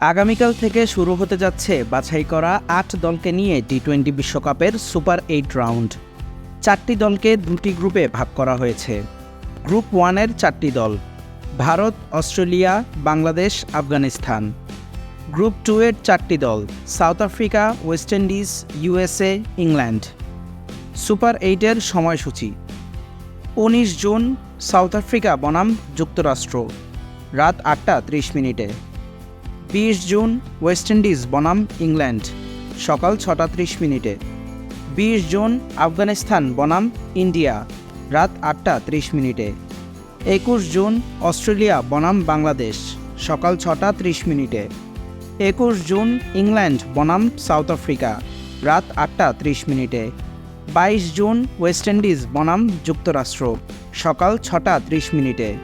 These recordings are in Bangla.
আগামীকাল থেকে শুরু হতে যাচ্ছে বাছাই করা আট দলকে নিয়ে টি টোয়েন্টি বিশ্বকাপের সুপার এইট রাউন্ড। চারটি দলকে দুটি গ্রুপে ভাগ করা হয়েছে। গ্রুপ ওয়ানের চারটি দল, Bharat, Australia, Bangladesh, Afghanistan. Group two এর চারটি দল, South Africa, West Indies, USA, England. Super এইটের সময়সূচি, উনিশ জুন, সাউথ আফ্রিকা বনাম যুক্তরাষ্ট্র, রাত আটটা ত্রিশ মিনিটে। বিশ জুন ওয়েস্ট ইন্ডিজ, বনাম, ইংল্যান্ড। সকাল ছটা ত্রিশ মিনিটে। বিশ জুন আফগানিস্তান, বনাম, ইন্ডিয়া। রাত আটটা ত্রিশ মিনিটে। একুশ জুন অস্ট্রেলিয়া, বনাম, বাংলাদেশ। সকাল ছটা ত্রিশ মিনিটে। একুশ জুন ইংল্যান্ড, বনাম, সাউথ আফ্রিকা। রাত আটটা ত্রিশ মিনিটে। বাইশ জুন ওয়েস্ট ইন্ডিজ, বনাম, যুক্তরাষ্ট্র। সকাল ছটা ত্রিশ মিনিটে।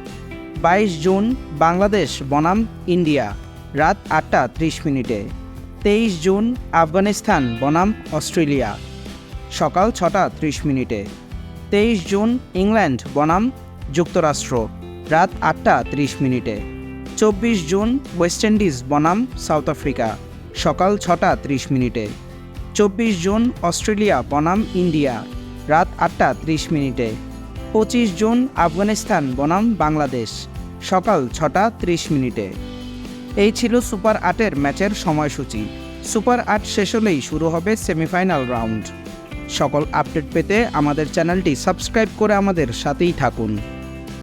বাইশ জুন বাংলাদেশ, বনাম, ইন্ডিয়া। রাত আটটা ত্রিশ মিনিটে। তেইশ জুন, আফগানিস্তান, বনাম, অস্ট্রেলিয়া। সকাল ছটা ত্রিশ মিনিটে। তেইশ জুন, ইংল্যান্ড, বনাম, যুক্তরাষ্ট্র। রাত আটটা ত্রিশ মিনিটে। চব্বিশ জুন, ওয়েস্ট ইন্ডিজ, বনাম, সাউথ আফ্রিকা। সকাল ছটা ত্রিশ মিনিটে। চব্বিশ জুন, অস্ট্রেলিয়া, বনাম, ইন্ডিয়া। রাত আটটা ত্রিশ মিনিটে। পঁচিশ জুন, আফগানিস্তান, বনাম, বাংলাদেশ। সকাল ছটা ত্রিশ মিনিটে। এই ছিল সুপার আটের ম্যাচের সময়সূচি। সুপার আট শেষ হলেই শুরু হবে সেমিফাইনাল রাউন্ড। সকল আপডেট পেতে আমাদের চ্যানেলটি সাবস্ক্রাইব করে আমাদের সাথেই থাকুন।